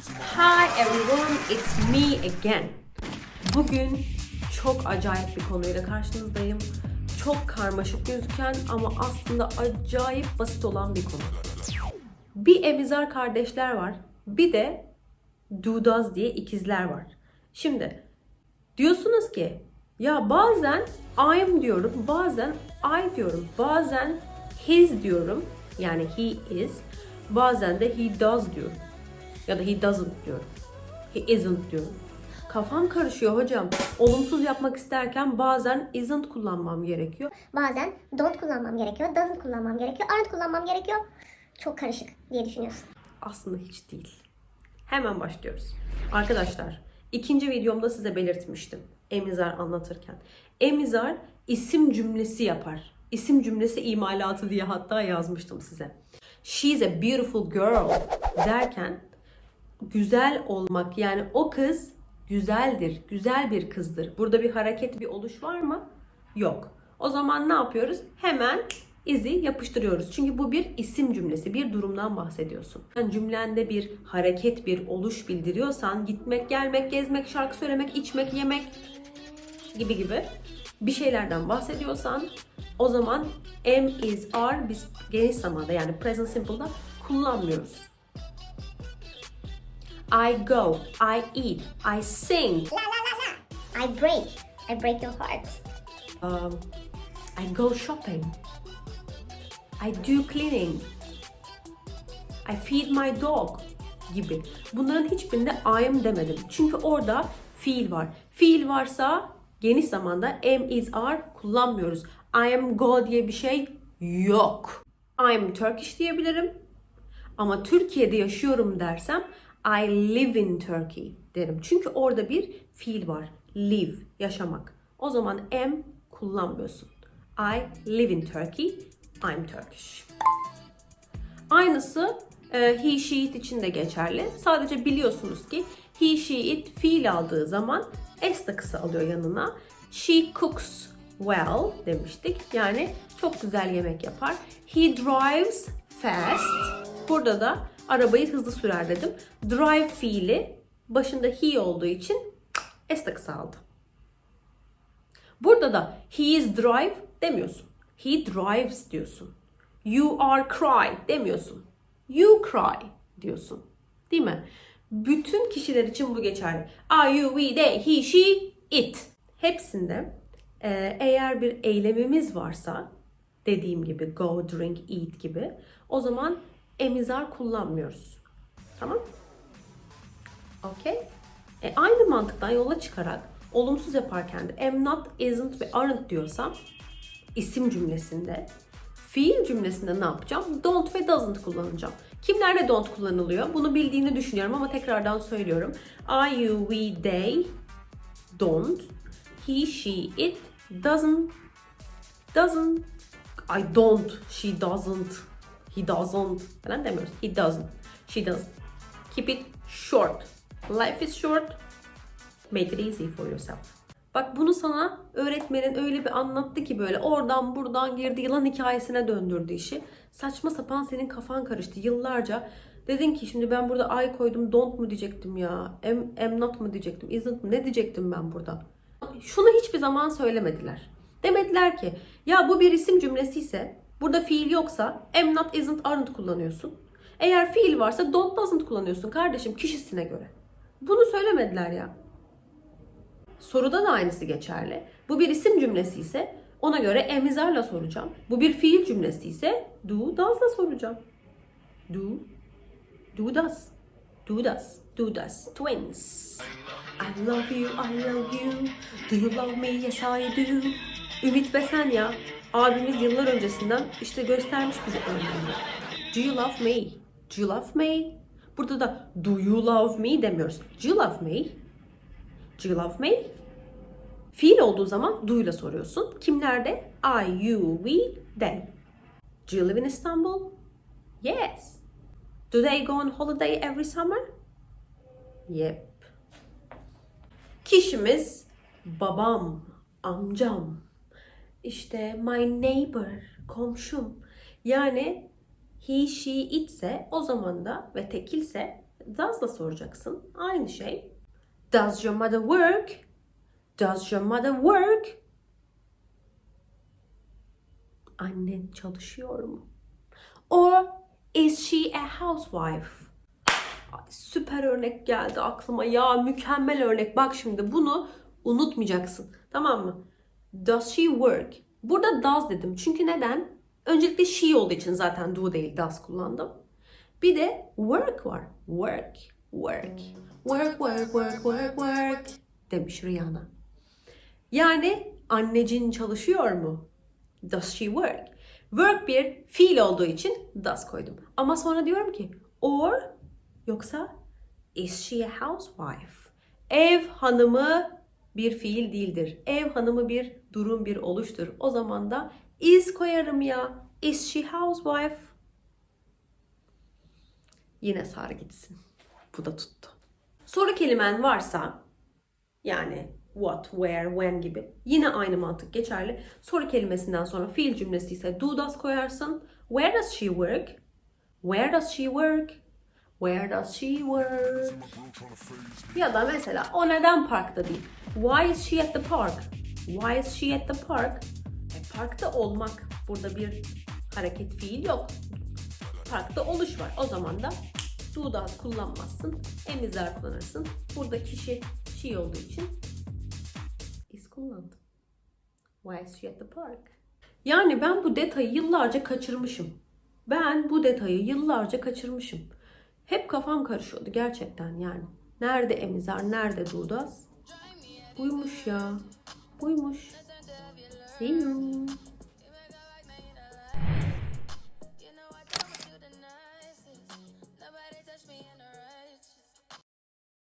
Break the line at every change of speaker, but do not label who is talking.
Hi everyone, it's me again. Bugün çok acayip bir konuyla karşınızdayım. Çok karmaşık gözüken ama aslında acayip basit olan bir konu. Bir emizar kardeşler var. Bir de Dudaz diye ikizler var. Şimdi diyorsunuz ki ya bazen I'm diyorum, bazen I diyorum, bazen his diyorum. Yani he is. Bazen de he does diyorum. Ya da he doesn't diyorum. He isn't diyorum. Kafam karışıyor hocam. Olumsuz yapmak isterken bazen isn't kullanmam gerekiyor.
Bazen don't kullanmam gerekiyor, doesn't kullanmam gerekiyor, aren't kullanmam gerekiyor. Çok karışık diye düşünüyorsun.
Aslında hiç değil. Hemen başlıyoruz. Arkadaşlar, ikinci videomda size belirtmiştim. Emizar anlatırken. Emizar isim cümlesi yapar. İsim cümlesi imalatı diye hatta yazmıştım size. She's a beautiful girl derken güzel olmak yani o kız güzeldir, güzel bir kızdır. Burada bir hareket, bir oluş var mı? Yok. O zaman ne yapıyoruz? Hemen izi yapıştırıyoruz. Çünkü bu bir isim cümlesi, bir durumdan bahsediyorsun. Yani cümlende bir hareket, bir oluş bildiriyorsan gitmek, gelmek, gezmek, şarkı söylemek, içmek, yemek gibi gibi bir şeylerden bahsediyorsan o zaman am, is, are biz geniş zamanda yani present simple'da kullanmıyoruz. I go, I eat, I sing,
La la la la. I break. I break your heart.
um, I go shopping, I do cleaning, I feed my dog gibi. Bunların hiçbirinde I am demedim. Çünkü orada fiil var. Fiil varsa geniş zamanda am, is, are kullanmıyoruz. I am go diye bir şey yok. I am Turkish diyebilirim. Ama Türkiye'de yaşıyorum dersem I live in Turkey derim. Çünkü orada bir fiil var. Live, yaşamak. O zaman am kullanmıyorsun. I live in Turkey. I'm Turkish. Aynısı e, he, she, it için de geçerli. Sadece biliyorsunuz ki he, she, it fiil aldığı zaman s takısı alıyor yanına. She cooks well demiştik. Yani çok güzel yemek yapar. He drives fast. Burada da arabayı hızlı sürer dedim. Drive fiili başında he olduğu için s takısı aldı. Burada da he is drive demiyorsun. He drives diyorsun. You are cry demiyorsun. You cry diyorsun. Değil mi? Bütün kişiler için bu geçerli. I, you, we, they, he, she, it. Hepsinde e, eğer bir eylemimiz varsa dediğim gibi go, drink, eat gibi o zaman emizar kullanmıyoruz. Tamam? Okey. E, aynı mantıktan yola çıkarak olumsuz yaparken de am not, isn't ve aren't diyorsam isim cümlesinde fiil cümlesinde ne yapacağım? Don't ve doesn't kullanacağım. Kimlerde don't kullanılıyor? Bunu bildiğini düşünüyorum ama tekrardan söylüyorum. I, you, we, they don't. He, she, it doesn't. Doesn't. I don't. She doesn't. He doesn't. Falan demiyoruz. He doesn't. She doesn't. Keep it short. Life is short. Make it easy for yourself. Bak bunu sana öğretmenin öyle bir anlattı ki böyle oradan buradan girdi yılan hikayesine döndürdü işi. Saçma sapan senin kafan karıştı yıllarca. Dedin ki şimdi ben burada I koydum don't mu diyecektim ya. Am, am not mu diyecektim. Isn't mı ne diyecektim ben burada. Şunu hiçbir zaman söylemediler. Demediler ki ya bu bir isim cümlesi ise burada fiil yoksa am not isn't aren't kullanıyorsun. Eğer fiil varsa don't doesn't kullanıyorsun kardeşim kişisine göre. Bunu söylemediler ya. Soruda da aynısı geçerli. Bu bir isim cümlesi ise ona göre emizarla soracağım. Bu bir fiil cümlesi ise do, does'la soracağım. Do, do, does. Do, does. Do, does. Twins. I love you, I love you. Do you love me? Yes, I do. Ümit Besen ya. Abimiz yıllar öncesinden işte göstermiş bize örneğini. Do you love me? Do you love me? Burada da do you love me demiyoruz. Do you love me? Do you love me? Fiil olduğu zaman do ile soruyorsun. Kimlerde? I, you, we, they. Do you live in Istanbul? Yes. Do they go on holiday every summer? Yep. Kişimiz babam, amcam, işte my neighbor, komşum. Yani he, she, it ise o zaman da ve tekilse Does da soracaksın. Aynı şey. Does your mother work? Does your mother work? Annen çalışıyor mu? Or is she a housewife? Süper örnek geldi aklıma ya mükemmel örnek. Bak şimdi bunu unutmayacaksın. Tamam mı? Does she work? Burada does dedim. Çünkü neden? Öncelikle she olduğu için zaten do değil does kullandım. Bir de work var. Work, work. Work, work, work, work, work demiş Rihanna. Yani annecin çalışıyor mu? Does she work? Work bir fiil olduğu için does koydum. Ama sonra diyorum ki or yoksa is she a housewife? Ev hanımı bir fiil değildir. Ev hanımı bir durum, bir oluştur. O zaman da is koyarım ya. Is she housewife? Yine sar gitsin. Bu da tuttu. Soru kelimen varsa yani what, where, when gibi yine aynı mantık geçerli. Soru kelimesinden sonra fiil cümlesi ise do does koyarsın. Where does she work? Where does she work? Where does she work? Ya da mesela o neden parkta değil? Why is she at the park? Why is she at the park? E, parkta olmak. Burada bir hareket fiil yok. Parkta oluş var. O zaman da do does kullanmazsın. Emizler kullanırsın. Burada kişi she olduğu için is kullandım. Why is she at the park? Yani ben bu detayı yıllarca kaçırmışım. Ben bu detayı yıllarca kaçırmışım. Hep kafam karışıyordu gerçekten yani. Nerede emizar, nerede dudas? Buymuş ya. Buymuş. See you.